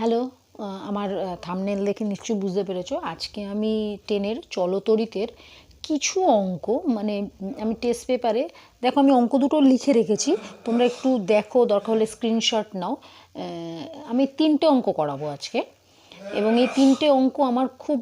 Hello আমার thumbnail দেখে নিশ্চয়ই বুঝতে পেরেছ। আজকে আমি টেনের চলতরিতের কিছু অঙ্ক মানে আমি টেস্ট পেপারে দেখো আমি অঙ্ক দুটো লিখে রেখেছি, তোমরা একটু দেখো, দরকার হলে স্ক্রিনশট নাও। আমি তিনটে অঙ্ক করাবো আজকে, এবং এই তিনটে অঙ্ক আমার খুব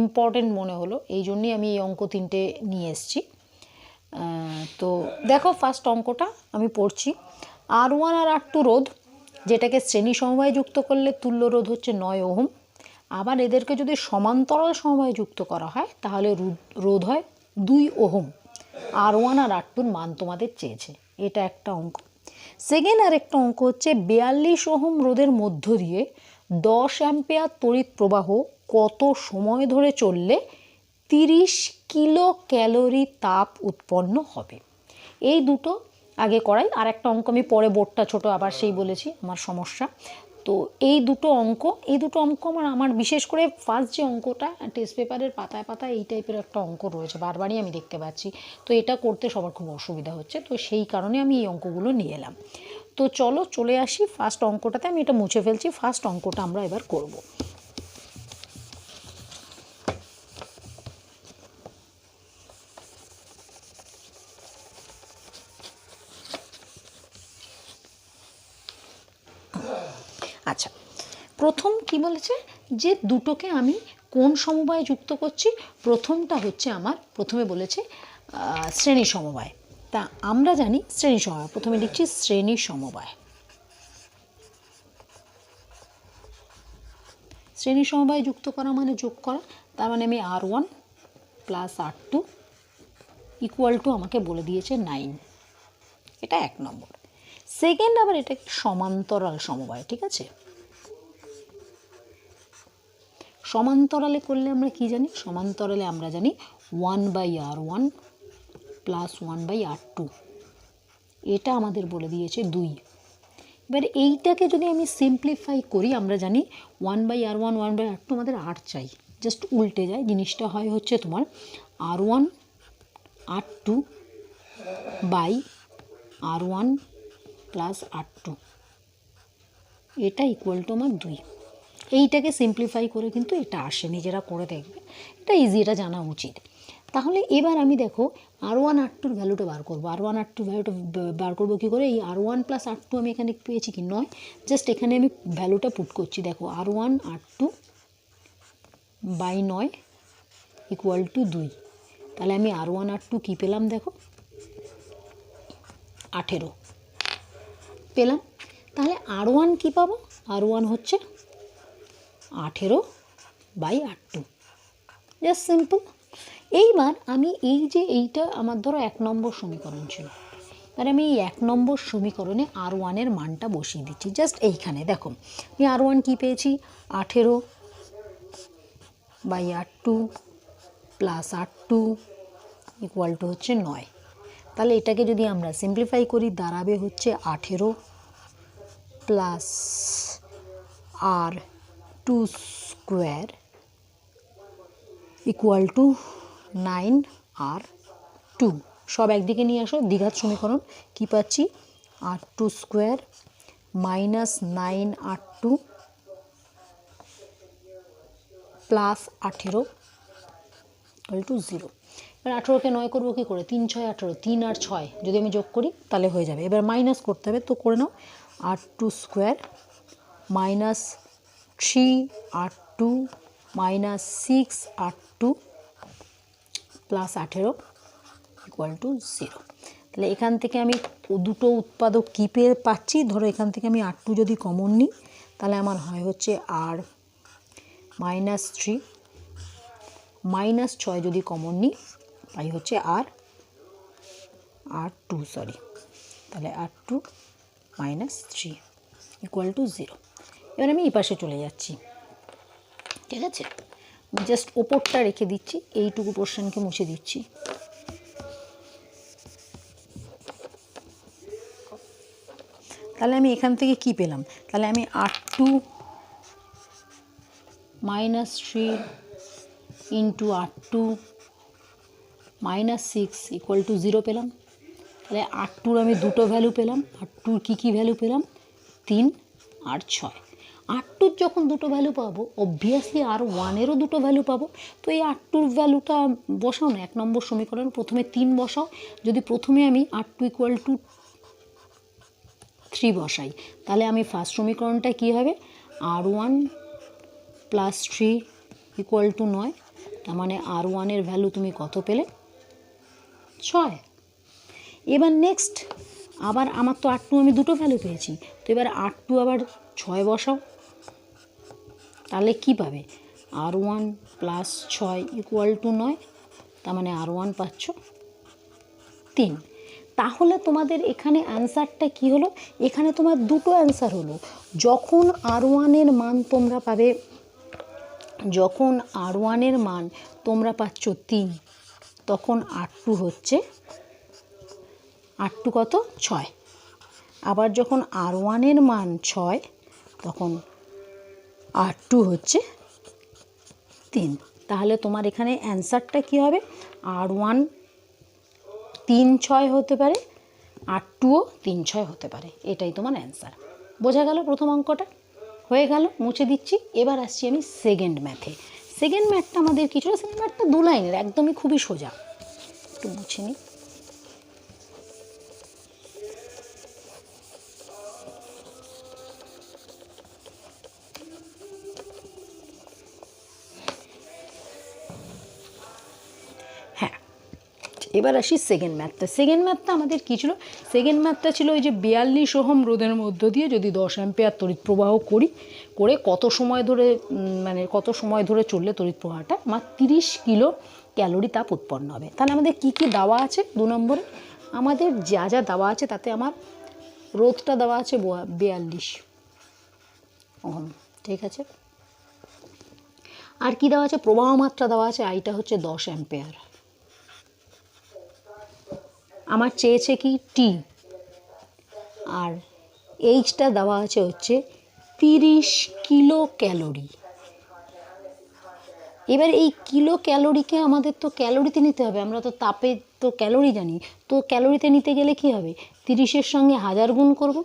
ইম্পর্টেন্ট মনে হলো, এই জন্যই আমি এই অঙ্ক তিনটে নিয়ে এসেছি। তো দেখো ফার্স্ট অঙ্কটা আমি পড়ছি। আর ওয়ান আর আর টু রোধ যেটাকে শ্রেণি সমবায় যুক্ত করলে তুল্য রোধ হচ্ছে নয় ওহম। আবার এদেরকে যদি সমান্তরাল সমবায় যুক্ত করা হয়, তাহলে রোধ- হয় দুই ওহম। আর ওয়ান আর আর টুর মান তোমাদের চেয়েছে। এটা একটা অঙ্ক। সেকেন্ড আর একটা অঙ্ক হচ্ছে বিয়াল্লিশ ওহম রোধের মধ্য দিয়ে দশ অ্যাম্পেয়ার তড়িৎ প্রবাহ কত সময় ধরে চললে তিরিশ কিলো ক্যালোরি তাপ উৎপন্ন হবে। এই দুটো আগে করাই। আর একটা অঙ্ক আমি পরে বোর্ডটা ছোট আবার সেই বলেছি, আমার সমস্যা। তো এই দুটো অঙ্ক, এই দুটো অঙ্ক আমার আমার বিশেষ করে ফার্স্ট যে অঙ্কটা টেস্ট পেপারের পাতায় পাতায় এই টাইপের একটা অঙ্ক রয়েছে, বারবারই আমি দেখতে পাচ্ছি। তো এটা করতে সবার খুব অসুবিধা হচ্ছে, তো সেই কারণে আমি এই অঙ্কগুলো নিয়ে এলাম। তো চলো চলে আসি ফার্স্ট অঙ্কটাতে আমি এটা মুছে ফেলছি ফার্স্ট অঙ্কটা আমরা এবার করব আচ্ছা প্রথম কি বলেছে? যে দুটোকে আমি কোন সমবায়ে যুক্ত করছি? প্রথমটা হচ্ছে আমার, প্রথমে বলেছে শ্রেণি সমবায়। তা আমরা জানি শ্রেণি সমবায়। প্রথমে লিখছি শ্রেণি সমবায়। শ্রেণি সমবায় যুক্ত করা মানে যোগ করা। তার মানে আমি R one plus R two equal to আমাকে বলে দিয়েছে নাইন এটা এক নম্বর। সেকেন্ড আবার এটা সমান্তরাল সমবায়, ঠিক আছে? সমান্তরালে করলে আমরা কি জানি? সমান্তরালে আমরা জানি one by R one plus one by R two এটা আমাদের বলে দিয়েছে দুই। এবার এইটাকে যদি আমি সিম্পলিফাই করি, আমরা জানি one by R one one by R two আমাদের আর চাই। জাস্ট উল্টে যায়। জিনিসটা হয় হচ্ছে তোমার R one R two by R one plus R two এটা ইকুয়াল টু আমার দুই। এইটাকে সিম্পলিফাই করে কিন্তু এটা আসে, নিজেরা করে দেখবে। এটা ইজি এটা জানা উচিত। তাহলে এবার আমি দেখো আর ওয়ান আর টুর ভ্যালুটা বার করব। আর ওয়ান আর টুর ভ্যালুটা বার করব কী করে? এই R one plus R two আমি এখানে পেয়েছি কি? নয়। জাস্ট এখানে আমি ভ্যালুটা পুট করছি। দেখো R one R two by নয় ইকুয়াল টু দুই। তাহলে আমি আর ওয়ান আর টু কী পেলাম দেখো? আঠেরো। পেলাম। তাহলে আর ওয়ান কী পাবো? আর ওয়ান হচ্ছে আঠেরো বাই আট টু। জাস্ট সিম্পল এইবার আমি এই যে এইটা আমার ধরো এক নম্বর সমীকরণ ছিল। এবার আমি এই এক নম্বর সমীকরণে আর ওয়ানের মানটা বসিয়ে দিচ্ছি। জাস্ট এইখানে, দেখো। আমি আর ওয়ান কী পেয়েছি? আঠেরো বাই আট টু প্লাস আট টু ইকুয়াল টু হচ্ছে নয়। তাহলে এটাকে যদি আমরা সিম্পলিফাই করি, দাঁড়াবে হচ্ছে আঠেরো plus R two square equal to nine R two. সব একদিকে নিয়ে আসো দ্বিঘাত সমীকরণ কী পাচ্ছি? R two square minus nine R two plus আঠেরো টু জিরো এবার আঠেরোকে নয় করব কী করে? তিন ছয় আঠেরো, তিন আর ছয়। যদি আমি যোগ করি, তাহলে হয়ে যাবে। এবার মাইনাস করতে হবে, তো করে নাও। R two square minus three R two minus six R two plus আঠেরো ইকুয়াল টু জিরো তাহলে এখান থেকে আমি দুটো উৎপাদক কী পেয়ে পাচ্ছি? ধরো এখান থেকে আমি আর টু যদি কমন নিই, তাহলে আমার হয় হচ্ছে আর মাইনাস থ্রি। মাইনাস ছয় যদি কমন নিই পাই হচ্ছে আর আর টু সরি তাহলে R two minus three equal to zero এবার আমি এই পাশে চলে যাচ্ছি। ঠিক আছে? জাস্ট ওপরটা রেখে দিচ্ছি, এইটুকু পোর্শনকে মুছে দিচ্ছি। তাহলে আমি এখান থেকে কি পেলাম? তাহলে আমি R two minus three into R two minus six equal to zero পেলাম। তাহলে আর টুর আমি দুটো ভ্যালু পেলাম আর টুর কী কী ভ্যালু পেলাম? তিন আর ছয়। আর টুর যখন দুটো ভ্যালু পাবো অবভিয়াসলি আর ওয়ানেরও দুটো ভ্যালু পাবো। তো এই আর টুর ভ্যালুটা বসাও না, এক নম্বর সমীকরণ প্রথমে তিন বসাও। যদি প্রথমে আমি R two equal to three বসাই, তাহলে আমি ফার্স্ট সমীকরণটা কী হবে? R one plus three equal to নয়, তার মানে আর ওয়ানের ভ্যালু তুমি কত পেলে? ছয়। এবার নেক্সট আবার আমার তো আর টু আমি দুটো ভ্যালু পেয়েছি, তো এবার আর টু আবার ছয় বসাও। তাহলে কি পাবে আর ওয়ান প্লাস ছয় ইকুয়াল টু নয়, তার মানে আর ওয়ান পাচ্ছ তিন। তাহলে তোমাদের এখানে অ্যান্সারটা কি হলো? এখানে তোমার দুটো অ্যান্সার হলো। যখন আর ওয়ানের মান তোমরা পাবে, যখন আর ওয়ানের মান তোমরা পাচ্ছ তিন, তখন আর টু হচ্ছে আর টু কত? ছয়। আবার যখন আর ওয়ানের মান ছয়, তখন আর টু হচ্ছে তিন। তাহলে তোমার এখানে অ্যান্সারটা কী হবে? আর ওয়ান তিন ছয় হতে পারে আর টুও তিন ছয় হতে পারে। এটাই তোমার অ্যান্সার বোঝা গেল প্রথম অঙ্কটা? হয়ে গেল, মুছে দিচ্ছি। এবার আসছি আমি সেকেন্ড ম্যাথে সেকেন্ড ম্যাথটা আমাদের কিছুটা সেকেন্ড ম্যাথটা দু লাইনের, একদমই খুবই সোজা। একটু মুছে নিই। এবার আসি সেকেন্ড ম্যাথটা সেকেন্ড ম্যাথটা আমাদের কী ছিল? সেকেন্ড ম্যাথটা ছিল ওই যে বিয়াল্লিশ ওহম রোদের মধ্য দিয়ে যদি দশ অ্যাম্পিয়ার তড়িৎ প্রবাহ করি, করে কত সময় ধরে মানে কত সময় ধরে চললে তড়িৎ প্রবাহটা? আমার তিরিশ কিলো ক্যালোরি তাপ উৎপন্ন হবে। তাহলে আমাদের কি কি দেওয়া আছে দু নম্বরে? আমাদের যা যা দেওয়া আছে তাতে আমার রোদটা দেওয়া আছে বোয়া- বিয়াল্লিশ ওহম। ঠিক আছে? আর কি দেওয়া আছে? প্রবাহ মাত্রা দেওয়া আছে, আইটা হচ্ছে দশ অ্যাম্পেয়ার আমার চেয়েছে কি টি। আর এইচটা দেওয়া আছে হচ্ছে তিরিশ কিলো ক্যালোরি এবার এই কিলো ক্যালোরিকে আমাদের তো ক্যালোরিতে নিতে হবে, আমরা তো তাপে তো ক্যালোরি জানি। তো ক্যালোরিতে নিতে গেলে কি হবে? তিরিশের সঙ্গে হাজার গুণ করব।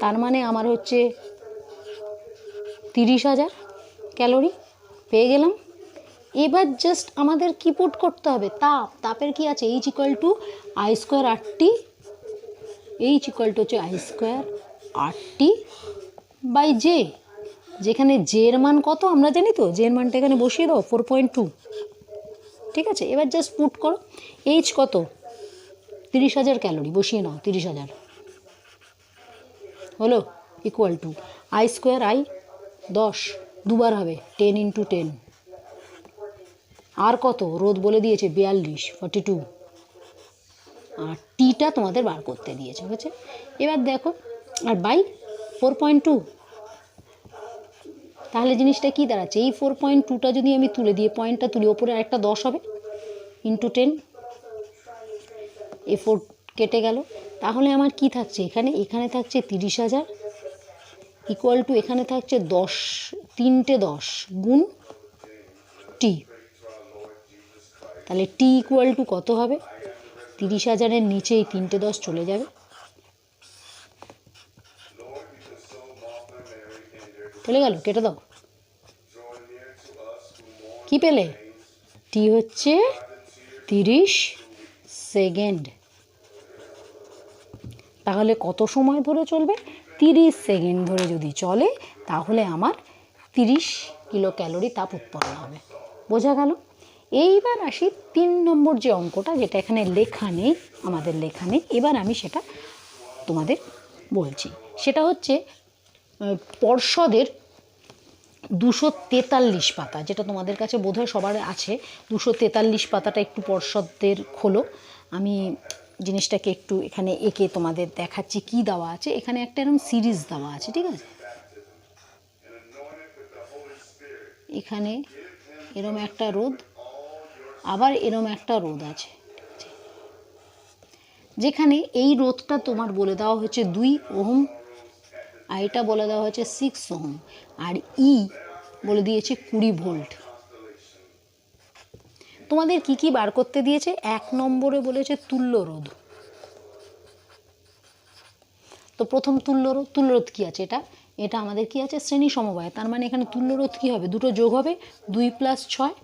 তার মানে আমার হচ্ছে তিরিশ হাজার ক্যালোরি পেয়ে গেলাম। এবার জাস্ট আমাদের কি পুট করতে হবে। তাপ, তাপের কি আছে? H equal to I square R T H equal to হচ্ছে I square R T by J যেখানে জের মান কত? আমরা জানি তো জের মানটা এখানে বসিয়ে দাও ফোর পয়েন্ট টু ঠিক আছে? এবার জাস্ট পুট করো। এইচ কত? তিরিশ হাজার ক্যালোরি বসিয়ে নাও, তিরিশ হাজার। হলো? Equal to I square I দশ, দুবার হবে টেন ইন্টু টেন আর কত? রোদ বলে দিয়েছে বিয়াল্লিশ ফর্টি টু আর টিটা তোমাদের বার করতে দিয়েছে, বুঝেছে? এবার দেখো, R by four point two তাহলে জিনিসটা কী দাঁড়াচ্ছে? এই ফোর পয়েন্ট টুটা যদি আমি তুলে দিয়ে পয়েন্টটা তুলি, ওপরে আরেকটা দশ হবে ইন্টু টেন এ ফোর কেটে গেল। তাহলে আমার কি থাকছে এখানে? এখানে থাকছে তিরিশ হাজার ইকুয়াল টু এখানে থাকছে দশ, তিনটে দশ, গুণ টি। তাহলে টি ইকুয়াল টু কত হবে? তিরিশ হাজারের নিচে এই তিনটে দশ চলে যাবে। চলে গেল, কেটে দাও। কি পেলে? টি হচ্ছে তিরিশ সেকেন্ড। তাহলে কত সময় ধরে চলবে? তিরিশ সেকেন্ড ধরে যদি চলে, তাহলে আমার তিরিশ কিলো ক্যালোরি তাপ উৎপন্ন হবে। বোঝা গেল? এইবার আসি তিন নম্বর যে অঙ্কটা, যেটা এখানে লেখা নেই, আমাদের লেখা নেই, এবার আমি সেটা তোমাদের বলছি। সেটা হচ্ছে পর্ষদের দুশো তেতাল্লিশ পাতা, যেটা তোমাদের কাছে বোধহয় সবার আছে, দুশো তেতাল্লিশ পাতাটা একটু পর্ষদের খোলো। আমি জিনিসটাকে একটু এখানে এঁকে তোমাদের দেখাচ্ছি কি দেওয়া আছে। এখানে একটা এরকম সিরিজ দেওয়া আছে, ঠিক আছে? এখানে এরম একটা রোদ আবার এরম একটা রোদ আছে। যেখানে এই রোদটা তোমার বলে দেওয়া হয়েছে দুই ওহম, আর এটা বলে দেওয়া হয়েছে সিক্স ওহম, আর ই বলে দিয়েছে কুড়ি ভোল্ট। তোমাদের কি কি বার করতে দিয়েছে? এক নম্বরে বলেছে তুল্য রোধ। তো প্রথম তুল্য তুল্যরোধ তুল্যরোধ কী আছে এটা? এটা আমাদের কি আছে? শ্রেণি সমবায়। তার মানে এখানে তুল্যরোধ কী হবে? দুটো যোগ হবে দুই প্লাস ছয়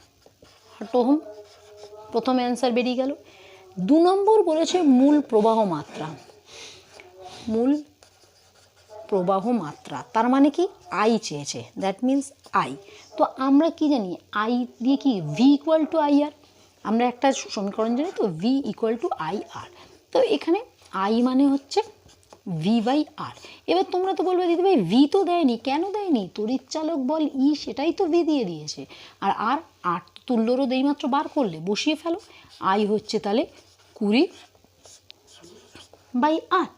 আট ওহম। প্রথম অ্যান্সার বেরিয়ে গেল। দু নম্বর বলেছে মূল প্রবাহ মাত্রা। মূল প্রবাহ মাত্রা, তার মানে কি? আই চেয়েছে দ্যাট মিন্স আই তো আমরা কি জানি? আই দিয়ে কি V equal to I R আমরা একটা সমীকরণ জানি তো V equal to I R তো এখানে আই মানে হচ্ছে ভি বাই আর এবার তোমরা তো বলবে দিদি ভাই ভি তো দেয়নি, কেন দেয়নি? তড়িৎ চালক বল ই সেটাই তো ভি দিয়ে দিয়েছে। আর আর আর আট তুল্যরোধ এইমাত্র বার করলে, বসিয়ে ফেলো। আই হচ্ছে তাহলে কুড়ি বাই আট।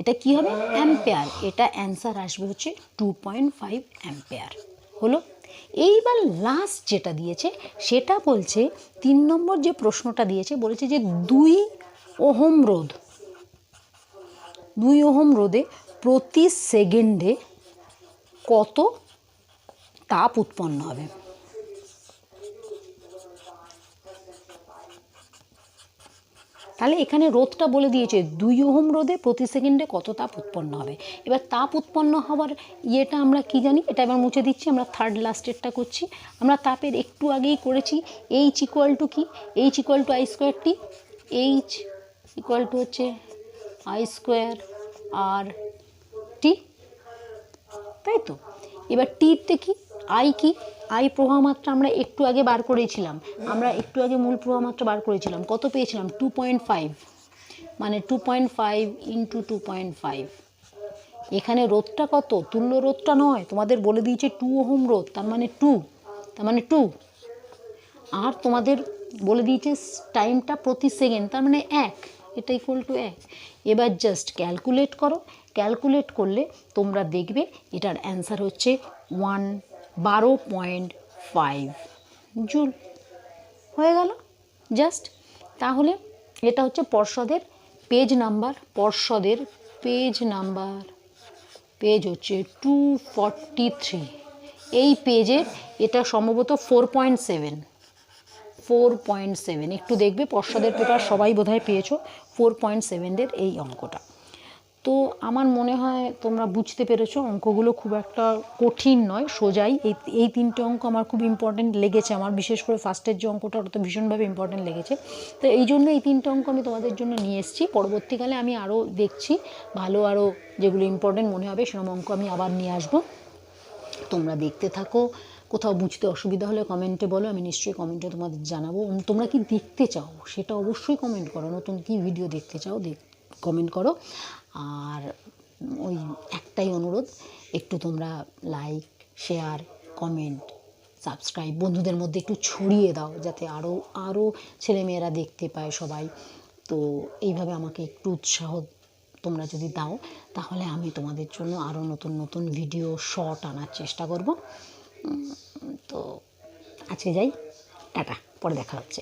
এটা কি হবে? অ্যাম্পেয়ার। এটা অ্যান্সার আসবে হচ্ছে টু পয়েন্ট ফাইভ অ্যাম্পেয়ার। হলো? এইবার লাস্ট যেটা দিয়েছে, সেটা বলছে, তিন নম্বর যে প্রশ্নটা দিয়েছে, বলেছে যে দুই ওহম রোধ, দুই ওহম রোধে প্রতি সেকেন্ডে কত তাপ উৎপন্ন হবে? তাহলে এখানে রোধটা বলে দিয়েছে, দুই ওহম রোধে প্রতি সেকেন্ডে কত তাপ উৎপন্ন হবে? এবার তাপ উৎপন্ন হওয়ার ইয়েটা আমরা কি জানি? এটা এবার মুছে দিচ্ছি, আমরা থার্ড লাস্টেরটা করছি। আমরা তাপের একটু আগেই করেছি এইচ ইকুয়াল টু কি? H equal to I square T H equal to হচ্ছে আই স্কোয়ার আর টি তাই তো? এবার টিতে কি? আই কি? আই প্রবাহ মাত্রা আমরা একটু আগে বার করেছিলাম। আমরা একটু আগে মূল প্রবাহ মাত্রা বার করেছিলাম। কত পেয়েছিলাম? টু পয়েন্ট ফাইভ মানে two point five into two point five এখানে রোধটা কত? তুল্য রোধটা নয়। তোমাদের বলে দিয়েছে টু ওহম রোধ, তার মানে টু তার মানে টু আর তোমাদের বলে দিয়েছে টাইমটা প্রতি সেকেন্ড, তার মানে এক। এটা ইকুয়াল টু এক। এবার জাস্ট ক্যালকুলেট করো। ক্যালকুলেট করলে তোমরা দেখবে এটার অ্যান্সার হচ্ছে ওয়ান বারো পয়েন্ট ফাইভ জুল। হয়ে গেল? জাস্ট? তাহলে এটা হচ্ছে পর্ষদের পেজ নাম্বার, পর্ষদের পেজ নাম্বার। পেজ হচ্ছে টু ফর্টি থ্রি এই পেজের এটা সম্ভবত four point seven four point seven একটু দেখবে, পর্ষদের পেপার সবাই বোধহয় পেয়েছ। ফোর পয়েন্ট সেভেনের এই অঙ্কটা। তো আমার মনে হয় তোমরা বুঝতে পেরেছ, অঙ্কগুলো খুব একটা কঠিন নয়, সোজাই। এই এই তিনটে অঙ্ক আমার খুব ইম্পর্টেন্ট লেগেছে আমার, বিশেষ করে ফার্স্টের যে অঙ্কটা ওটা তো ভীষণভাবে ইম্পর্টেন্ট লেগেছে। তো এই জন্য এই তিনটে অঙ্ক আমি তোমাদের জন্য নিয়ে এসেছি। পরবর্তীকালে আমি আরও দেখছি, ভালো আরও যেগুলো ইম্পর্টেন্ট মনে হবে সেরকম অঙ্ক আমি আবার নিয়ে আসব। তোমরা দেখতে থাকো, কোথাও বুঝতে অসুবিধা হলে কমেন্টে বলো, আমি নিশ্চয়ই কমেন্টে তোমাদের জানাব। তোমরা কি দেখতে চাও? সেটা অবশ্যই কমেন্ট করো, নতুন কি ভিডিও দেখতে চাও দেখ কমেন্ট করো। আর ওই একটাই অনুরোধ, একটু তোমরা লাইক শেয়ার কমেন্ট সাবস্ক্রাইব বন্ধুদের মধ্যে একটু ছড়িয়ে দাও যাতে আরও আরও ছেলেমেয়েরা দেখতে পায় সবাই। তো এইভাবে আমাকে একটু উৎসাহ তোমরা যদি দাও, তাহলে আমি তোমাদের জন্য আরও নতুন নতুন ভিডিও শর্ট আনার চেষ্টা করব। তো আজকে যাই, টাটা, পরে দেখা হচ্ছে।